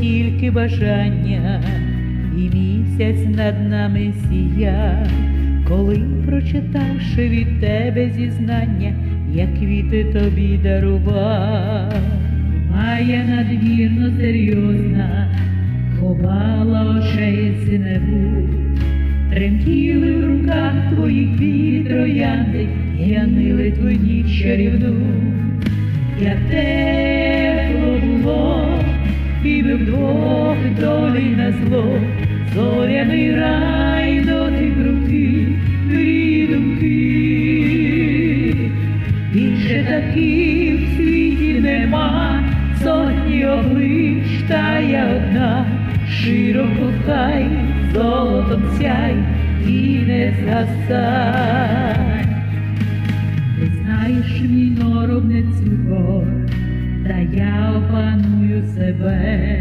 тільки бажання, і місяць над нами сія, коли, прочитавши від тебе зізнання, я квіти тобі дарував, Має надвірно серйозна, ховала очей синеву, тремтіли в руках твоїх дві троянди, янили ніч чарівну, було, і ми вдвох долі на зло, зоряний рай дотик руки, мрії думки. Більше таких в світі нема, сотні облич, та я одна, широко хай, золотом сяй і не згасай. Ти знаєш мій норобницю гор, та я опаную себе.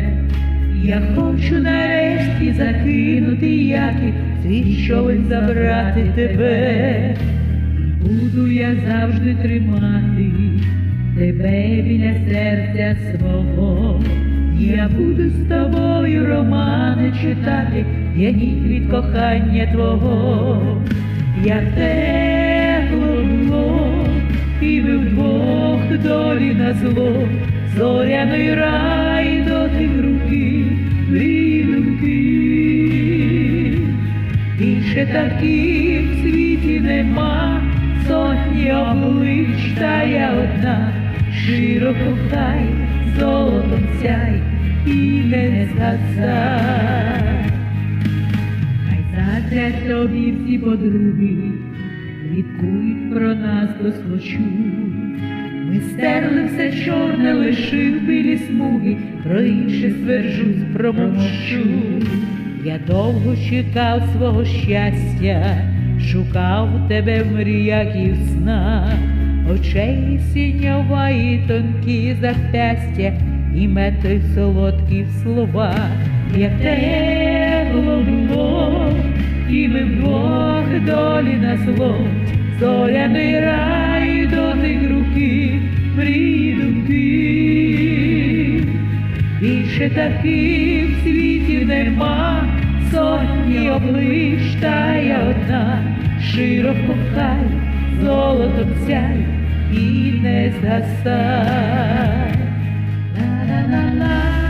Я хочу нарешті закинути яків, свій човен забрати тебе. Буду я завжди тримати тебе біля серця свого. Я буду з тобою романи читати, п'яні від кохання твого, як тепло долі на зло, зоряний рай дотик руки, мрії думки. Більше таких в світі нема, сотні облич, та я одна, широко хай, золотом сяй і не згасай. Хай заздря тобі всі подруги, пліткують про нас до случу. Ми стерли все чорне, лишив білі смуги, про інше стверджусь, промовчу. Я довго чекав свого щастя, шукав тебе в мріях і в снах, очей сіньова і тонкі запястя, і мети солодкі в словах, як тепло було, і ми вдвох долі на зло, зоряний рай дотик руки, Більше таких світів нема, сотні облич, та я одна, широко хай, золотом сяй і не. Ла-ла-ла-ла.